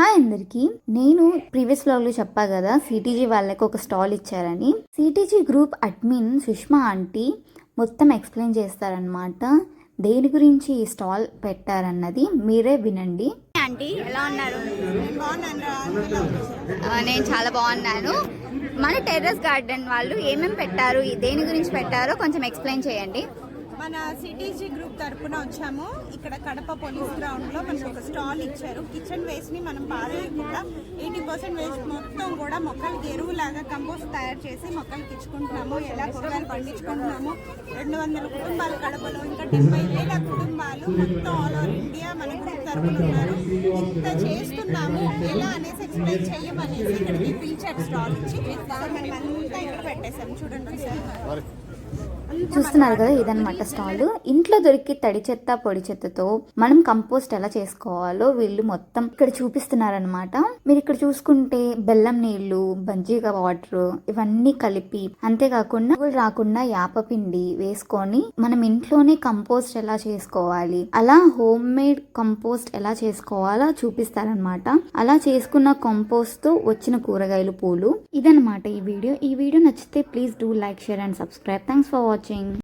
Hi అందరికీ. నేను previous వ్లాగ్లో చెప్పా కదా సిటీజీ వాళ్ళకి ఒక స్టాల్ ఇచ్చారని. సిటీజీ గ్రూప్ అడ్మిన్ సుష్మా ఆంటీ మొత్తం ఎక్స్ప్లెయిన్ చేస్తారనమాట దేని గురించి ఈ స్టాల్ పెట్టారన్నది మీరే వినండి. ఆంటీ ఎలా ఉన్నారు? నేను చాలా బాగున్నాను. మన టెర్రస్ గార్డెన్ వాళ్ళు ఏమేమి పెట్టారు దేని గురించి పెట్టారో కొంచెం ఎక్స్ప్లెయిన్ చేయండి. మన సిటీజీ గ్రూప్ తరపున వచ్చాము. ఇక్కడ కడప పోలీస్ గ్రౌండ్లో మనకు ఒక స్టాల్ ఇచ్చారు. కిచెన్ వేస్ట్ని మనం పారేయకుండా ఎయిటీ పర్సెంట్ వేస్ట్ మొత్తం కూడా మొక్కలకి ఎరువులాగా కంపోస్ట్ తయారు చేసి మొక్కలకి ఇచ్చుకుంటున్నాము. ఎలా కూరగాయలు పండించుకుంటున్నాము. రెండు వందల కుటుంబాలు కడపలో ఇంకా డెబ్బై వేల కుటుంబాలు మొత్తం ఆల్ ఓవర్ ఇండియా మన గ్రూప్ తరపున ఉన్నారు. ఇంత చేస్తున్నాము. ఎలా అనేసి ఎక్స్ప్లెయిన్ చేయమనేసి ఇక్కడికి పిలిచారు స్టాల్ ఇచ్చి. మనం అంతా ఇక్కడ పెట్టేశాము చూడండి సార్. చూస్తున్నారు కదా ఇదనమాట స్టాల్. ఇంట్లో దొరికి తడి చెత్త పొడి చెత్తతో మనం కంపోస్ట్ ఎలా చేసుకోవాలో వీళ్ళు మొత్తం ఇక్కడ చూపిస్తున్నారనమాట మీరు ఇక్కడ చూసుకుంటే బెల్లం నీళ్ళు బజ్జీగా వాటర్ ఇవన్నీ కలిపి అంతేకాకుండా రాకుండా యాప పిండి వేసుకొని మనం ఇంట్లోనే కంపోస్ట్ ఎలా చేసుకోవాలి అలా హోమ్ మేడ్ కంపోస్ట్ ఎలా చేసుకోవాలో చూపిస్తారనమాట అలా చేసుకున్న కంపోస్ట్తో వచ్చిన కూరగాయలు పూలు. ఇదన్నమాట ఈ వీడియో. ఈ వీడియో నచ్చితే please do like share and subscribe. Thanks for watching. watching.